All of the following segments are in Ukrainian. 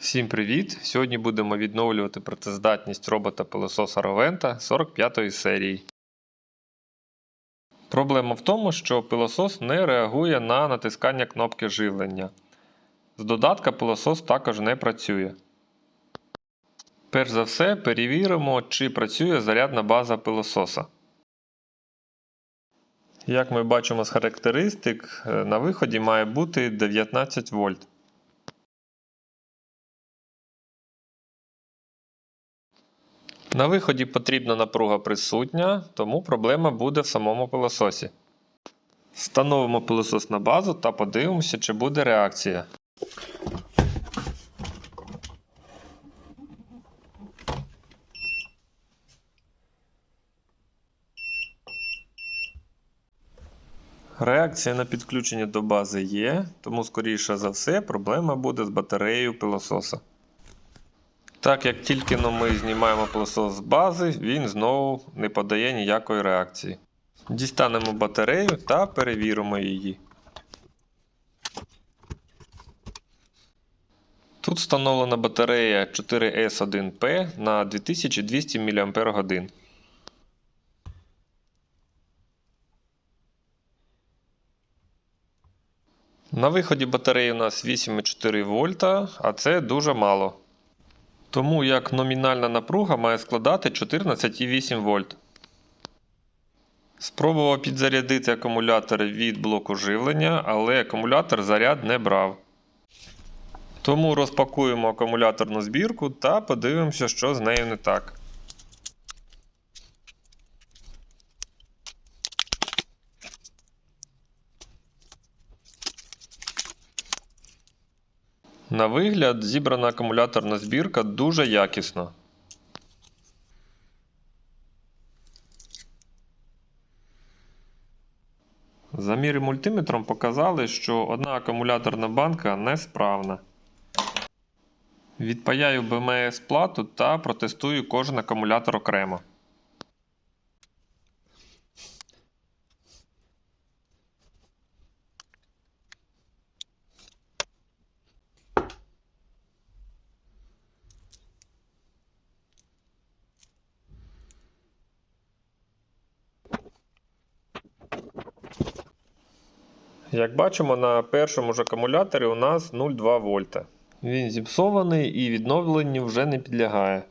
Всім привіт! Сьогодні будемо відновлювати працездатність робота пилососа Roventa 45 серії. Проблема в тому, що пилосос не реагує на натискання кнопки живлення. З додатка пилосос також не працює. Перш за все, перевіримо, чи працює зарядна база пилососа. Як ми бачимо з характеристик, е, на виході має бути 19 вольт. На виході потрібна напруга присутня, тому проблема буде в самому пилососі. Встановимо пилосос на базу та подивимося, чи буде реакція. Реакція на підключення до бази є, тому, скоріше за все, проблема буде з батареєю пилососа. Так як тільки но ми знімаємо пилосос з бази, він знову не подає ніякої реакції. Дістанемо батарею та перевіримо її. Тут встановлена батарея 4S1P на 2200 мАч. На виході батареї у нас 8,4 вольта, а це дуже мало. Тому як номінальна напруга має складати 14,8 вольт. Спробував підзарядити акумулятор від блоку живлення, але акумулятор заряд не брав. Тому розпакуємо акумуляторну збірку та подивимося, що з нею не так. На вигляд, зібрана акумуляторна збірка дуже якісна. Заміри мультиметром показали, що одна акумуляторна банка несправна. Відпаяю БМС плату та протестую кожен акумулятор окремо. Як бачимо, на першому ж акумуляторі у нас 0,2 вольта. Він зіпсований і відновленню вже не підлягає.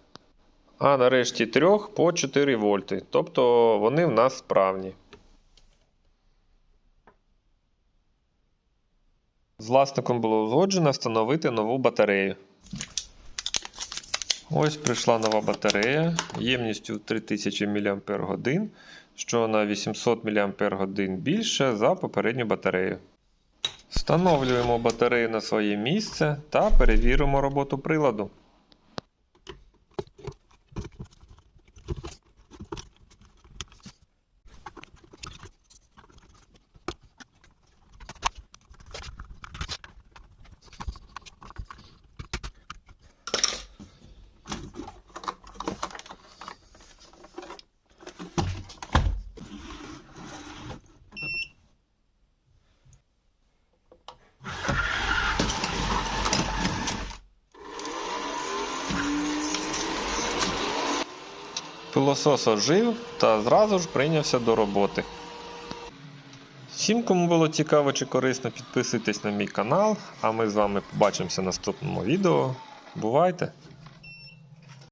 А нарешті 3 по 4 вольти. Тобто вони в нас справні. З власником було узгоджено встановити нову батарею. Ось прийшла нова батарея ємністю 3000 мАч, що на 800 мАч більше за попередню батарею. Встановлюємо батарею на своє місце та перевіримо роботу приладу. Пилосос ожив та зразу ж прийнявся до роботи. Всім, кому було цікаво чи корисно, підписуйтесь на мій канал, а ми з вами побачимося в наступному відео. Бувайте!